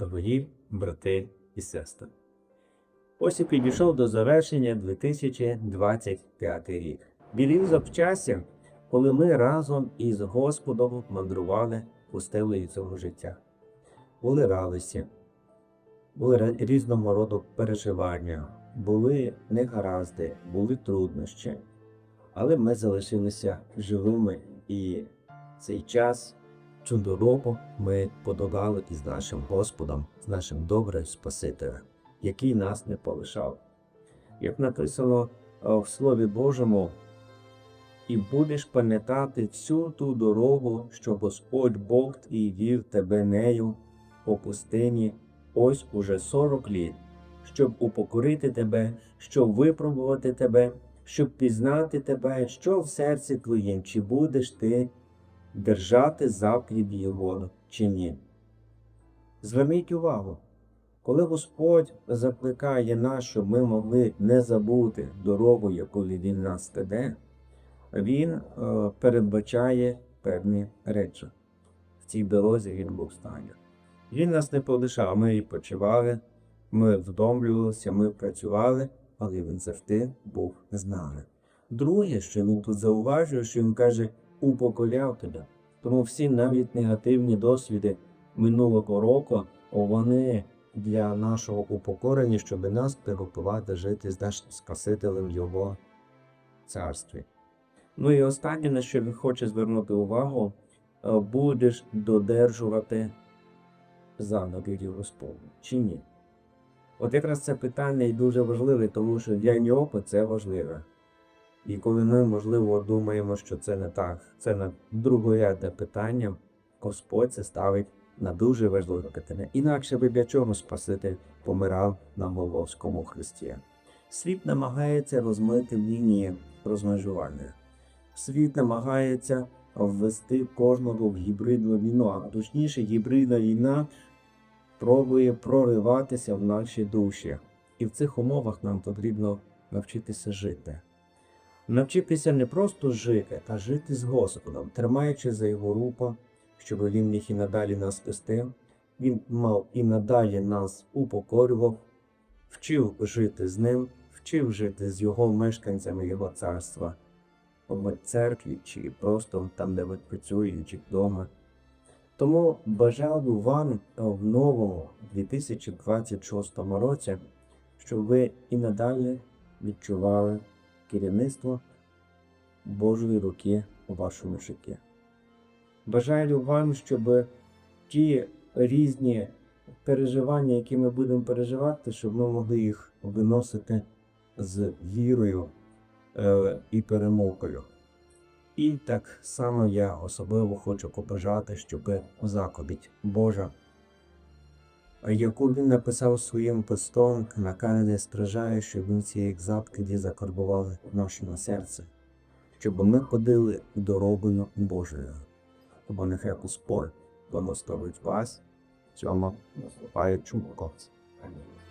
дорогі брати і сестри. Ось і підійшов до завершення 2025 рік. Білів запчастя, коли ми разом із Господом мандрували пустелею цього життя. Були радості, були різного роду переживання, були негаразди, були труднощі. Але ми залишилися живими і цей час цю дорогу ми подолали із нашим Господом, з нашим добрим Спасителем, який нас не полишав. Як написано е, в Слові Божому, і будеш пам'ятати всю ту дорогу, що Господь Бог твій вів тебе нею по пустині ось уже сорок літ, щоб упокорити тебе, щоб випробувати тебе, щоб пізнати тебе, що в серці твоїм, чи будеш ти держати заповіді Його чи ні. Зверніть увагу, коли Господь закликає нас, щоб ми могли не забути дорогу, якою Він нас веде, Він е, передбачає певні речі. В цій дорозі він був стані. Він нас не полишав, ми відпочивали, ми вдомлювалися, ми працювали, але він завжди був з нами. Друге, що він тут зауважує, що він каже, упокоряв тебе. Тому всі навіть негативні досвіди минулого року, вони для нашого упокорення, щоб нас приготувати жити з нашим Спасителем Його царстві. Ну і останнє, на що він хоче звернути увагу, е, будеш додержувати заповідів Господні чи ні? От якраз це питання і дуже важливе, тому що для нього це важливе. І коли ми, можливо, думаємо, що це не так, це на другорядне питання, Господь це ставить на дуже важливе питання. Інакше би для чого Спаситель помирав на Волоському хресті. Світ намагається розмити лінії розмежування. Світ намагається ввести кожного в гібридну війну, а точніше, гібридна війна пробує прориватися в наші душі. І в цих умовах нам потрібно навчитися жити. Навчитися не просто жити, а жити з Господом, тримаючи за його руку, щоб він міг і надалі нас вести. Він мав і надалі нас упокорював, вчив жити з ним, вчив жити з його мешканцями його царства, в церкві чи просто там, де ви працюєте, чи вдома. Тому бажаю вам в новому 2026 році, щоб ви і надалі відчували керівництво Божої руки у вашому житті. Бажаю вам, щоб ті різні переживання, які ми будемо переживати, щоб ми могли їх виносити з вірою е, і перемогою. І так само я особливо хочу побажати, щоб заповідь Божа, яку він написав своїм постом, на Канаді стражає, щоб він ці заповіді закарбували в нашому серці, щоб ми ходили дорогою Божою. Бо нехай Господь благословить вас цьому наступає році. Амінь.